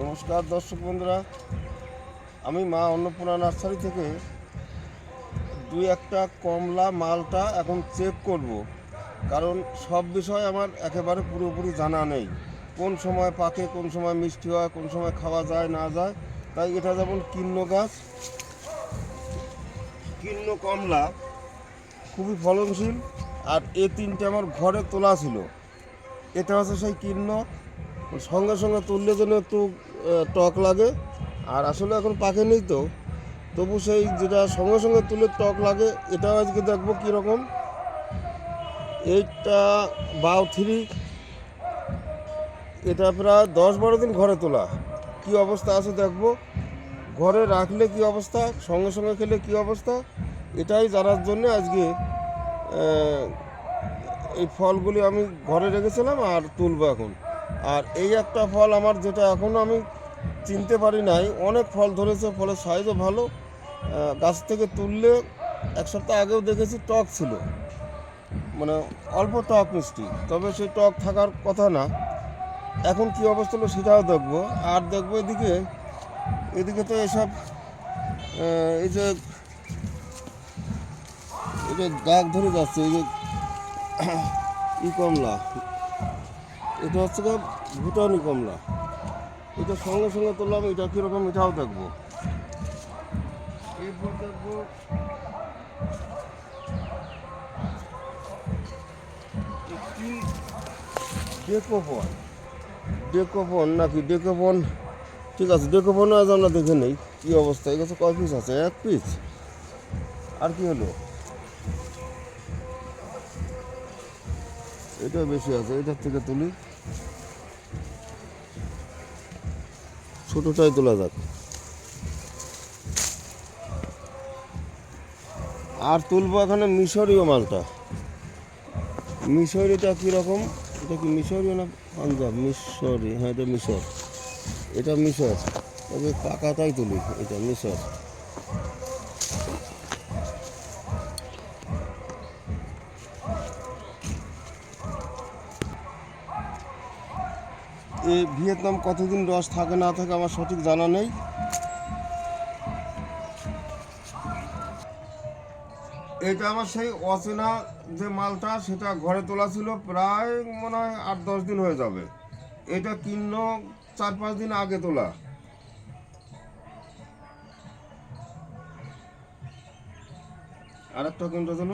নমস্কার দর্শক বন্ধুরা। আমি মা অন্নপূর্ণা নার্সারি থেকে দুই একটা কমলা মালটা এখন চেক করব। কারণ সব বিষয় আমার একেবারে পুরোপুরি জানা নেই। কোন সময় পাকে, কোন সময় মিষ্টি হয়, কোন সময় খাওয়া যায়, না যায়। তাই এটা যেমন কিন্ন গাছ, কিন্ন কমলা খুবই ফলনশীল। আর এ তিনটে আমার ঘরে তোলা ছিল। এটা হচ্ছে সেই কিন্ন। সঙ্গে সঙ্গে তুললে যেন একটু টক লাগে। আর আসলে এখন পাকে নেই তো। তবু সেই যেটা সঙ্গে সঙ্গে তুলে টক লাগে, এটাও আজকে দেখব কীরকম। এইটা বাউ থ্রি। এটা প্রায় দশ বারো দিন ঘরে তোলা। কি অবস্থা আছে দেখব। ঘরে রাখলে কি অবস্থা, সঙ্গে সঙ্গে খেলে কি অবস্থা, এটাই জানার জন্য আজকে এই ফলগুলি আমি ঘরে রেখেছিলাম আর তুলবো এখন। আর এই একটা ফল আমার যেটা এখনও আমি চিনতে পারি নাই, অনেক ফল ধরেছে, ফলের সাইজও ভালো। গাছ থেকে তুললে এক সপ্তাহ আগেও দেখেছি টক ছিল। মানে অল্প টক মিষ্টি, তবে সেই টক থাকার কথা না। এখন কি অবস্থা হলো সেটাও দেখব। আর দেখব এদিকে এদিকে তো এসব এই যে এই যে দাগ ধরে যাচ্ছে, এই যে, ই কমলা। এটা হচ্ছে গিয়ে ভুটানি কমলা। এটা সঙ্গে সঙ্গে তুললাম এটা কীরকম এটাও দেখব। এরপর দেখব। এ কি ডেকোপন। ডেকোপন নাকি? ডেকোপন ঠিক আছে ডেকোপন আজ আমরা দেখে নেই কী অবস্থা? এই গাছে কয় পিস আছে? এক পিস আর কি হলো? এটা বেশি আছে এটার থেকে তুলি। ছোটটাই তোলা যাক। আর তুলবো এখানে মিশরীয় মালটা। মিশরীটা কীরকম? এটা কি মিশরীয় না পাঞ্জাব? মিশরি হ্যাঁ এটা মিশর। এটা মিশর। তবে পাকাটাই তুলি, এটা মিশর। এই ভিয়েতনাম কতদিন রস থাকে, না থাকে আমার সঠিক জানা নেই। এটা আমার সেই অচেনা যে মালটা, সেটা ঘরে তোলা ছিল প্রায় মনে হয় আট দশ দিন হয়ে যাবে। এটা কিন্ন চার পাঁচ দিন আগে তোলা। আর একটা কোনটা যেন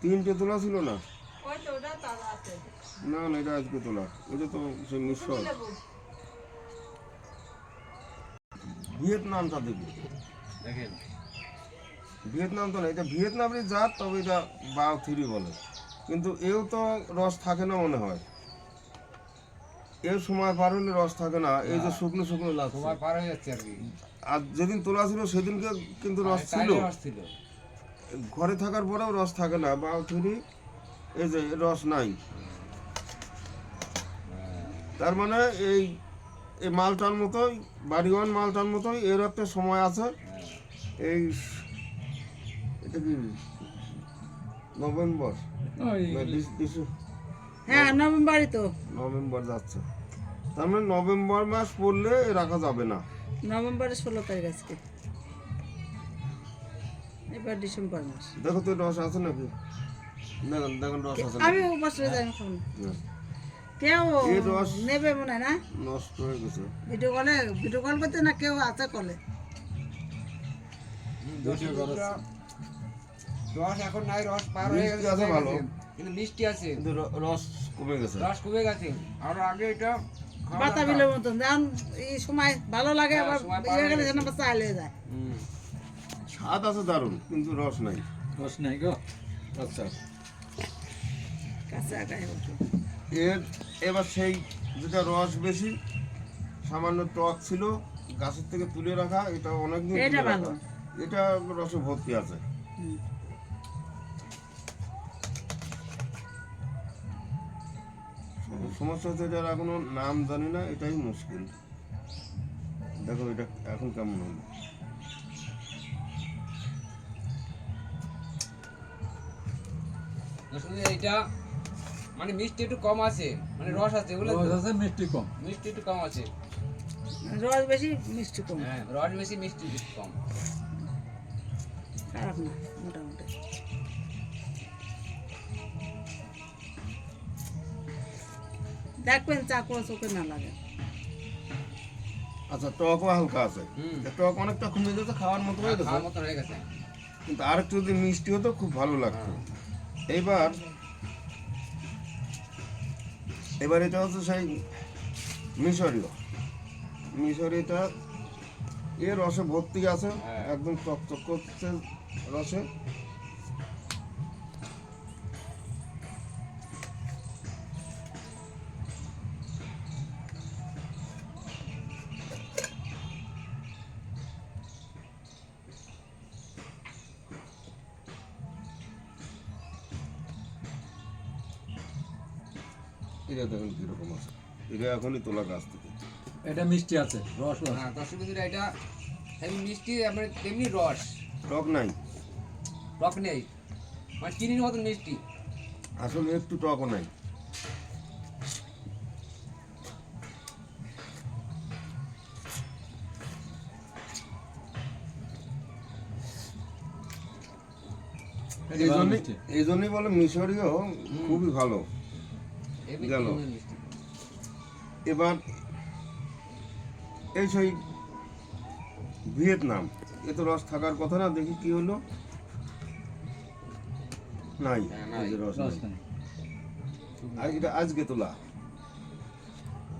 তিনটে তোলা ছিল না? না না এটা আজকে তোলা এটা তো সেই মিশ্র ভিয়েতনামটা দেখি। দেখেন। ভিয়েতনাম তো না এটা ভিয়েতনামের জাত তবে এটা থ্রি বলে। কিন্তু এও তো রস থাকে না মনে হয়। এর সময় পার হলে রস থাকে না এই যে শুকনো শুকনো লাগছে। সময় পার হয়ে যাচ্ছে আর কি। আর যেদিন তোলা ছিল সেদিনকে কিন্তু রস ছিল। রস ছিল। ঘরে থাকার পরেও রস থাকে না বাও থ্রি এই যে রস নাই। তার মানে এই এই মালটার মতোই বাড়িওয়ান মালটার মতোই এর একটা সময় আছে। এই এটা কি? নভেম্বর। হ্যাঁ নভেম্বরই তো। নভেম্বর যাচ্ছে। তার মানে নভেম্বর মাস পড়লে রাখা যাবে না। নভেম্বরের ষোলো তারিখ আজকে। এবার ডিসেম্বর মাস। দেখো তো রস আছে নাকি? দেখেন দেখেন রস আছে আমি বছরে যাই এখন। না, কেউ রস- নেবে মনে হয় না? নষ্ট হয়ে গেছে। ভিডিও কলে ভিডিও কল করতে না কেউ আছে কলে? রস এখন নাই রস পার হয়ে গেছে ভালো। কিন্তু মিষ্টি আছে। কিন্তু রস কমে গেছে। রস কমে গেছে। আর আগে এটা মতন। যেমন এই সময় ভালো লাগে হ্যাঁ, আবার ইয়ে গেলে যেন চাইলে যায়। হুম। স্বাদ আছে দারুণ কিন্তু রস নাই। রস নাই গো। আচ্ছা। আগায় এর এবার সেই যেটা রস বেশি সামান্য টক ছিল গাছের থেকে তুলে রাখা এটা অনেকদিন এটা ভালো। এটা রসে ভর্তি আছে। সমস্যা হচ্ছে এটার এখনও নাম জানি না এটাই মুশকিল। দেখো এটা এখন কেমন হলো। এইটা মানে মিষ্টি একটু কম আছে মানে রস আছে তো? রস আছে মিষ্টি কম। মিষ্টি একটু কম আছে। রস বেশি মিষ্টি কম। হ্যাঁ রস বেশি মিষ্টি কম। খারাপ না মোটামুটি। দেখবেন চাকু চোখে না লাগে। আচ্ছা টকও হালকা আছে। হুম। টক অনেকটা কমে গেছে খাওয়ার মতো হয়ে গেছে। খাওয়ার মতো হয়ে গেছে। কিন্তু আর একটু যদি মিষ্টি হতো খুব ভালো লাগতো। এইবার এবার এটা হচ্ছে সেই মিশরীয়। মিশরীয়টা এ রসে ভর্তি আছে একদম একদম চকচক করছে রসে। এটা দেখুন কীরকম আছে। এটা এখনই তোলা গাছ থেকে। এটা মিষ্টি আছে রস হ্যাঁ দর্শক বন্ধুরা এটা তেমনি মিষ্টি মানে তেমনি রস। টক নাই। টক নেই। মানে চিনির মতন মিষ্টি। আসলে একটু টকও নাই। এই জন্যই বলে মিশরীয় খুবই ভালো। গেল। এবার এই সেই ভিয়েতনাম এ তো রস থাকার কথা না দেখি কি হলো? নাই হ্যাঁ, রস আর এটা আজকে তোলা।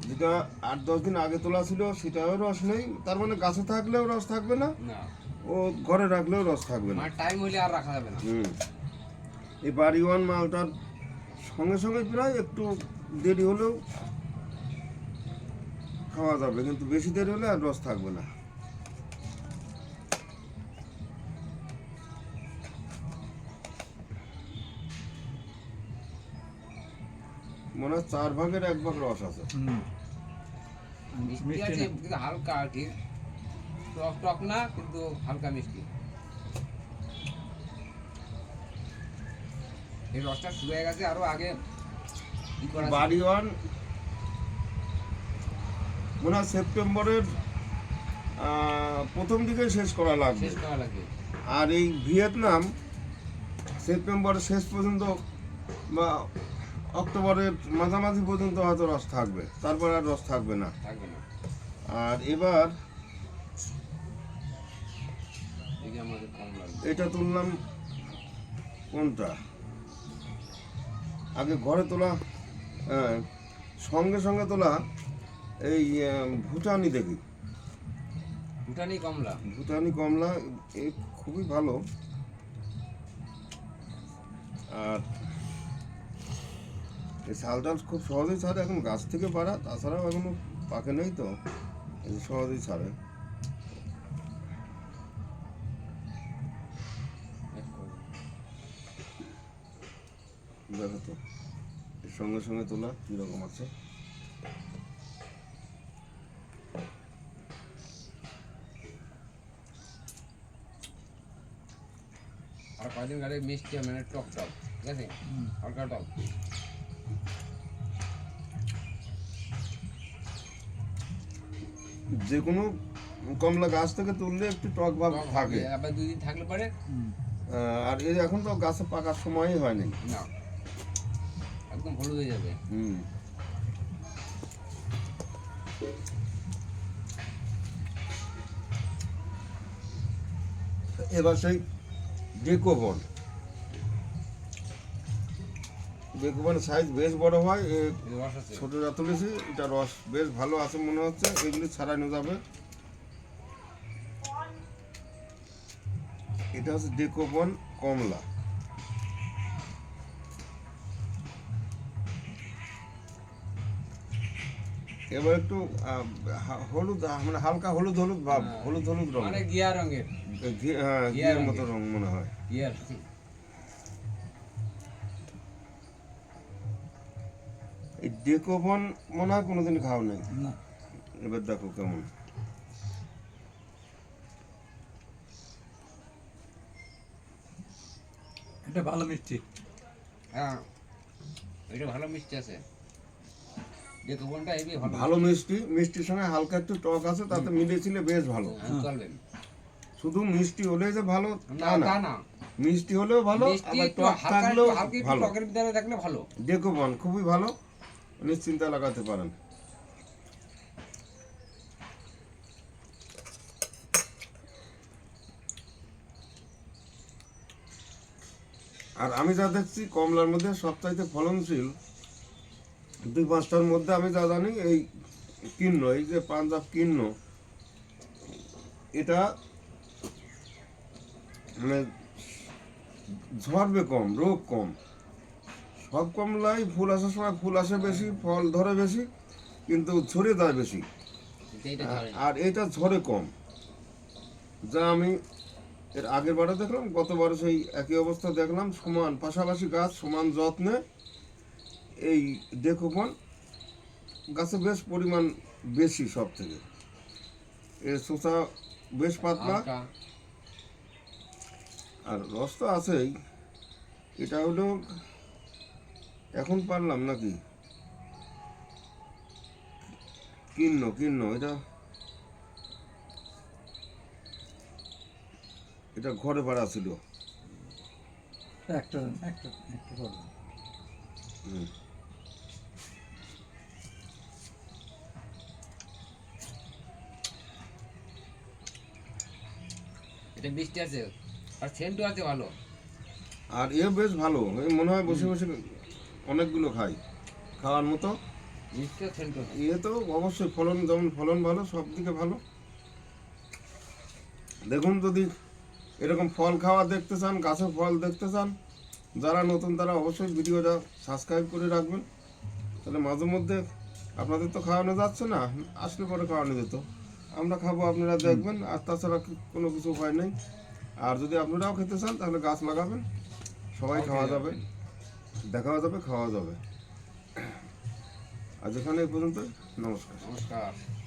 যেটা আট দশ দিন আগে তোলা ছিল সেটাও রস নেই। তার মানে গাছে থাকলেও রস থাকবে না ও ঘরে রাখলেও রস থাকবে না। মানে টাইম হলে আর রাখা যাবে না। হুম। এই বাড়ি ওয়ান মালটার সঙ্গে সঙ্গে প্রায় একটু দেরি হলেও খাওয়া যাবে কিন্তু বেশি দেরি হলে আর রস থাকবে না। মনে হয় চার ভাগের এক ভাগ রস আছে। হালকা আর কি। টক টক না কিন্তু হালকা মিষ্টি। এই রসটা শুয়ে গেছে আরও আগে বাড়ি ওয়ান। মনে হয় সেপ্টেম্বরের প্রথম দিকে শেষ করা লাগবে। শেষ করা লাগে আর এই ভিয়েতনাম সেপ্টেম্বরের শেষ পর্যন্ত বা অক্টোবরের মাঝামাঝি পর্যন্ত হয়তো রস থাকবে। তারপর আর রস থাকবে না। থাকবে না। আর এবার লাগবে এটা তুললাম কোনটা? আগে ঘরে তোলা আহ, সঙ্গে সঙ্গে তোলা এই ভুটানি দেখি। ভুটানি কমলা। ভুটানি কমলা এ খুবই ভালো। আর এই শাল টাল খুব সহজেই ছাড়ে এখন গাছ থেকে পারা তাছাড়াও এখনও পাকে নেই তো সহজেই ছাড়ে। এর সঙ্গে সঙ্গে তোলা কীরকম আছে? আর গেলে মিষ্টি মানে টক টক ঠিক আছে? হালকা টক। যে কোনো কমলা গাছ থেকে তুললে একটু টক ভাব থাকে। আবার দুই দিন থাকলে পরে আর এই এখন তো গাছে পাকার সময়ই হয়নি। না। একদম হলুদ হয়ে যাবে। হুম। এবার সেই ডেকোবন ডেকোবনের সাইজ বেশ বড় হয় ছোটটা তুলেছি এটা রস বেশ ভালো আছে মনে হচ্ছে এগুলি ছাড়ানো যাবে। এটা হচ্ছে ডেকোবন কমলা। এবার একটু হলুদ মানে হালকা হলুদ হলুদ ভাব হ্যাঁ। হলুদ হলুদ রং। মানে গিয়া রঙের হ্যাঁ ঘিয়া মতো রং মনে হয়। গিয়ার এই ডেকোবন মনে হয় কোনোদিন খাও নাই। এবার দেখো কেমন। এটা ভালো মিষ্টি। হ্যাঁ এটা ভালো মিষ্টি আছে। ভালো ভালো মিষ্টি মিষ্টির সঙ্গে হালকা একটু টক আছে তাতে মিলিয়েছিল বেশ ভালো। হ্যাঁ, শুধু মিষ্টি হলেই যে ভালো না তা না। মিষ্টি হলেও ভালো মিষ্টি আবার টক থাকলেও একটু হালকা একটু ভালো। টকের ভিতরে থাকলে ভালো। ডেকোবন খুবই ভালো নিশ্চিন্তা লাগাতে পারেন। আর আমি যা দেখছি কমলার মধ্যে সবচাইতে ফলনশীল দুই পাঁচটার মধ্যে আমি যা জানি এই কিন্ন এই যে পাঞ্জাব কিন্ন এটা মানে ঝরবে কম রোগ কম। সব কমলাই ফুল আসার সময় ফুল আসে বেশি ফল ধরে বেশি কিন্তু ঝরে দেয় বেশি। আর এটা ঝরে কম। যা আমি এর আগের বারে দেখলাম গতবারে সেই একই অবস্থা দেখলাম সমান পাশাপাশি গাছ সমান যত্নে এই দেখুন গাছে বেশ পরিমাণ বেশি সব থেকে এর শোষা বেশ পাতলা। আর রস তো আছেই। এটা হলো এখন পারলাম নাকি? কিন্ন কিন্ন এটা এটা ঘরে পাড়া ছিল। একটা একটা একটা। হুম। এটা মিষ্টি আছে। আর সেন্টও আছে ভালো। আর এ বেশ ভালো। মনে হয় বসে বসে অনেকগুলো খাই। খাওয়ার মতো। এ তো অবশ্যই ফলন যেমন ফলন ভালো সব দিকে ভালো। দেখুন যদি এরকম ফল খাওয়া দেখতে চান গাছে ফল দেখতে চান যারা নতুন তারা অবশ্যই ভিডিওটা সাবস্ক্রাইব করে রাখবেন। তাহলে মাঝে মধ্যে আপনাদের তো খাওয়ানো যাচ্ছে না আসলে পরে খাওয়ানো যেত। আমরা খাব আপনারা দেখবেন। আর তাছাড়া কোনো কিছু উপায় নেই। আর যদি আপনারাও খেতে চান তাহলে গাছ লাগাবেন। সবাই খাওয়া যাবে। দেখাও যাবে খাওয়া যাবে। আজ এখানে এই পর্যন্ত নমস্কার। নমস্কার।